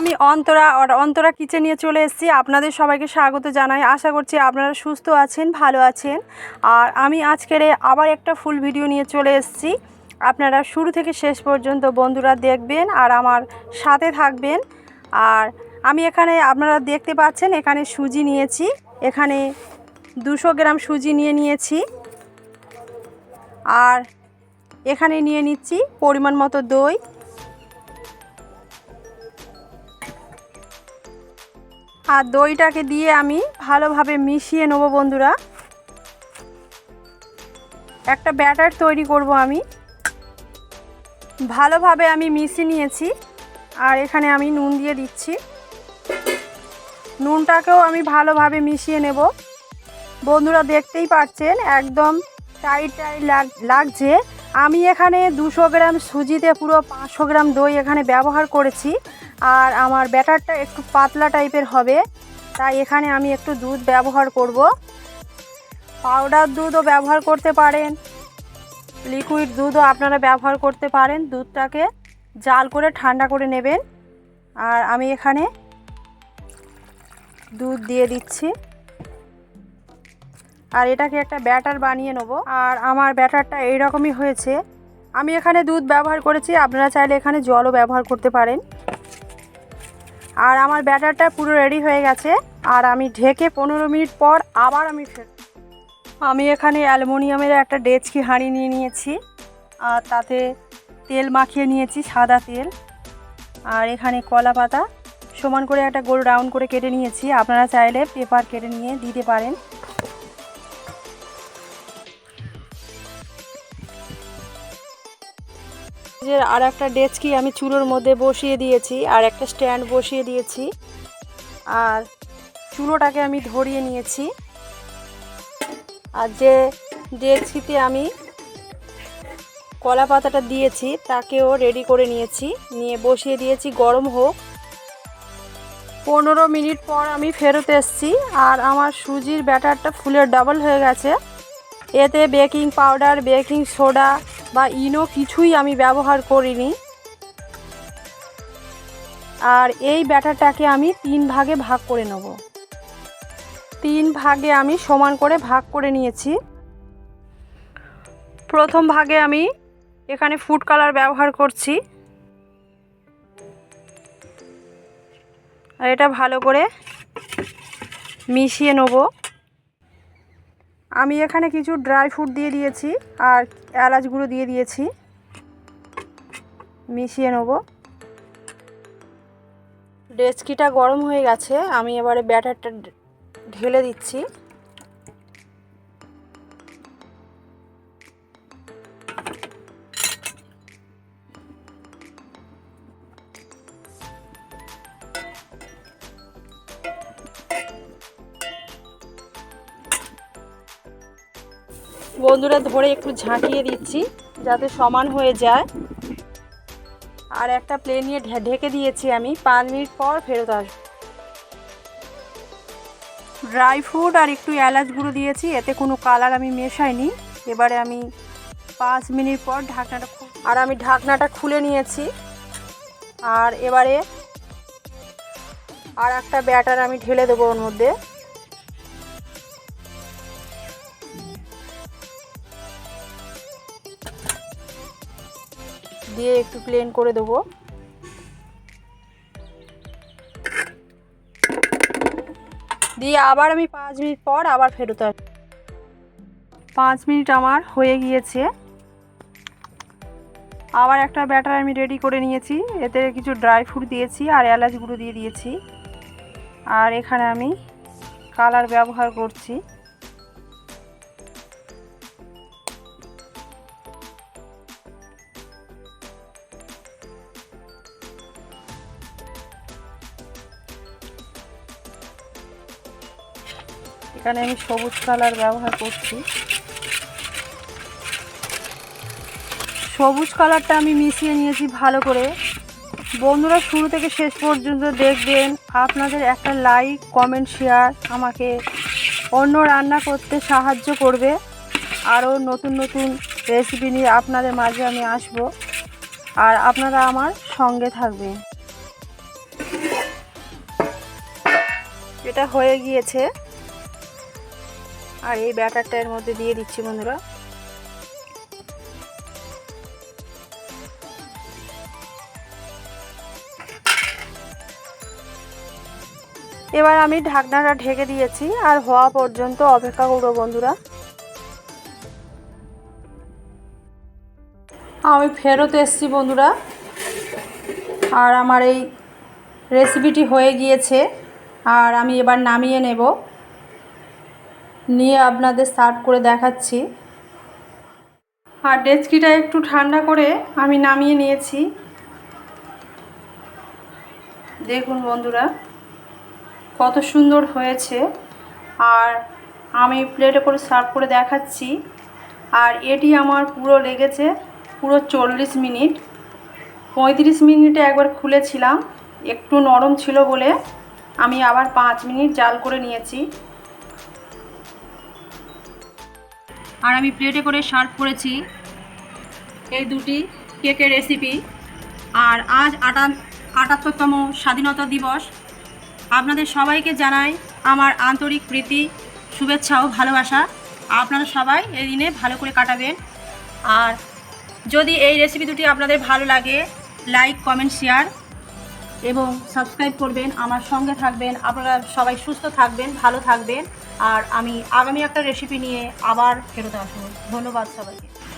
আমি অন্তরা অন্তরা কিচেন নিয়ে চলে এসেছি। আপনাদের সবাইকে স্বাগত জানাই। আশা করছি আপনারা সুস্থ আছেন, ভালো আছেন। আর আমি আজকের আবার একটা ফুল ভিডিও নিয়ে চলে এসেছি। আপনারা শুরু থেকে শেষ পর্যন্ত বন্ধুরা দেখবেন আর আমার সাথে থাকবেন। আর আমি এখানে আপনারা দেখতে পাচ্ছেন, এখানে সুজি নিয়েছি। এখানে দুশো গ্রাম সুজি নিয়ে নিয়েছি। আর এখানে নিয়ে নিচ্ছি পরিমাণ মতো দই। আর দইটাকে দিয়ে আমি ভালোভাবে মিশিয়ে নেব বন্ধুরা। একটা ব্যাটার তৈরি করব আমি। ভালোভাবে আমি মিশিয়ে নিয়েছি। আর এখানে আমি নুন দিয়ে দিচ্ছি। নুনটাকেও আমি ভালোভাবে মিশিয়ে নেব। বন্ধুরা দেখতেই পাচ্ছেন, একদম টাইট টাইট লাগছে। আমি এখানে দুশো গ্রাম সুজিতে পুরো পাঁচশো গ্রাম দই এখানে ব্যবহার করেছি। আর আমার ব্যাটারটা একটু পাতলা টাইপের হবে, তাই এখানে আমি একটু দুধ ব্যবহার করব। পাউডার দুধও ব্যবহার করতে পারেন, লিকুইড দুধও আপনারা ব্যবহার করতে পারেন, দুধটাকে জাল করে ঠান্ডা করে নেবেন। আর আমি এখানে দুধ দিয়ে দিচ্ছি। আর এটাকে একটা ব্যাটার বানিয়ে নেব। আর আমার ব্যাটারটা এইরকমই হয়েছে। আমি এখানে দুধ ব্যবহার করেছি, আপনারা চাইলে এখানে জলও ব্যবহার করতে পারেন। আর আমার ব্যাটারটা পুরো রেডি হয়ে গেছে। আর আমি ঢেকে পনেরো মিনিট পর আবার আমি আমি এখানে অ্যালুমিনিয়ামের একটা ডেচকি হাঁড়ি নিয়ে নিয়েছি। আর তাতে তেল মাখিয়ে নিয়েছি, সাদা তেল। আর এখানে কলা পাতা। সমান করে একটা গোল রাউন্ড করে কেটে নিয়েছি। আপনারা চাইলে পেপার কেটে নিয়ে দিতে পারেন। যে আর একটা ডেচকি আমি চুলোর মধ্যে বসিয়ে দিয়েছি, আর একটা স্ট্যান্ড বসিয়ে দিয়েছি। আর চুলোটাকে আমি ধরিয়ে নিয়েছি। আর যে ডেচকিতে আমি কলা পাতাটা দিয়েছি, তাকেও রেডি করে নিয়েছি। নিয়ে বসিয়ে দিয়েছি, গরম হোক। পনেরো মিনিট পর আমি ফেরত এসেছি, আর আমার সুজির ব্যাটারটা ফুলের ডাবল হয়ে গেছে। এতে বেকিং পাউডার, বেকিং সোডা বা ইনো কিছুই আমি ব্যবহার করিনি। আর এই ব্যাটারটাকে আমি তিন ভাগে ভাগ করে নেব। তিন ভাগে আমি সমান করে ভাগ করে নিয়েছি। প্রথম ভাগে আমি এখানে ফুড কালার ব্যবহার করছি। আর এটা ভালো করে মিশিয়ে নেব। আমি এখানে কিছু ড্রাই ফ্রুট দিয়ে দিয়েছি আর এলাচ গুঁড়ো দিয়ে দিয়েছি। মিশিয়ে নেব। ডেচকিটা গরম হয়ে গেছে, আমি এবারে ব্যাটারটা ঢেলে দিচ্ছি। বন্ধুরা ধরে একটু ঝাঁকিয়ে দিচ্ছি যাতে সমান হয়ে যায়। আর একটা প্লেন নিয়ে ঢেকে দিয়েছি আমি, পাঁচ মিনিট পর ফেরত আসব ড্রাই ফ্রুট আর একটু এলাচ গুঁড়ো দিয়েছি, এতে কোনো কালার আমি মেশাইনি। এবারে আমি পাঁচ মিনিট পর ঢাকনাটা আর আমি ঢাকনাটা খুলে নিয়েছি। আর এবারে আর একটা ব্যাটার আমি ঢেলে দেবো ওর মধ্যে। দিয়ে একটু প্লেন করে দেবো। দিয়ে আবার আমি পাঁচ মিনিট পর আবার ফেরত আস পাঁচ মিনিট আমার হয়ে গিয়েছে। আবার একটা ব্যাটার আমি রেডি করে নিয়েছি। এতে কিছু ড্রাই ফ্রুট দিয়েছি আর এলাচ গুঁড়ো দিয়ে দিয়েছি। আর এখানে আমি কালার ব্যবহার করছি। এখানে আমি সবুজ কালার ব্যবহার করছি। সবুজ কালারটা আমি মিশিয়ে নিয়েছি ভালো করে। বন্ধুরা, শুরু থেকে শেষ পর্যন্ত দেখবেন আপনাদের একটা লাইক কমেন্ট শেয়ার আমাকে অন্য রান্না করতে সাহায্য করবে। আরও নতুন নতুন রেসিপি নিয়ে আপনাদের মাঝে আমি আসব। আর আপনারা আমার সঙ্গে থাকবেন। এটা হয়ে গিয়েছে। আর এই ব্যাটারটা এর মধ্যে দিয়ে দিচ্ছি বন্ধুরা। এবার আমি ঢাকনাটা ঢেকে দিয়েছি আর হওয়া পর্যন্ত অপেক্ষা করব বন্ধুরা। আমি ফেরত এসেছি বন্ধুরা। আর আমার এই রেসিপিটি হয়ে গিয়েছে। আর আমি এবার নামিয়ে নেব। নিয়ে আপনাদের সার্ভ করে দেখাচ্ছি। আর ডেচকিটা একটু ঠান্ডা করে আমি নামিয়ে নিয়েছি। দেখুন বন্ধুরা, কত সুন্দর হয়েছে। আর আমি প্লেটে করে সার্ভ করে দেখাচ্ছি। আর এটি আমার পুরো লেগেছে, পুরো চল্লিশ মিনিট। পঁয়ত্রিশ মিনিটে একবার খুলেছিলাম, একটু নরম ছিল বলে আমি আবার পাঁচ মিনিট জাল করে নিয়েছি। আর আমি প্লেটে করে সার্ভ করেছি এই দুটি কেকের রেসিপি আর আজ আটা আটাত্তরতম স্বাধীনতা দিবস। আপনাদের সবাইকে জানাই আমার আন্তরিক প্রীতি, শুভেচ্ছা ও ভালোবাসা। আপনারা সবাই এই দিনে ভালো করে কাটাবেন। আর যদি এই রেসিপি দুটি আপনাদের ভালো লাগে লাইক কমেন্ট শেয়ার এবং সাবস্ক্রাইব করবেন, আমার সঙ্গে থাকবেন, আপনারা সবাই সুস্থ থাকবেন, ভালো থাকবেন, আর আমি আগামী একটা রেসিপি নিয়ে আবার ফেরত আসব। ধন্যবাদ সবাইকে।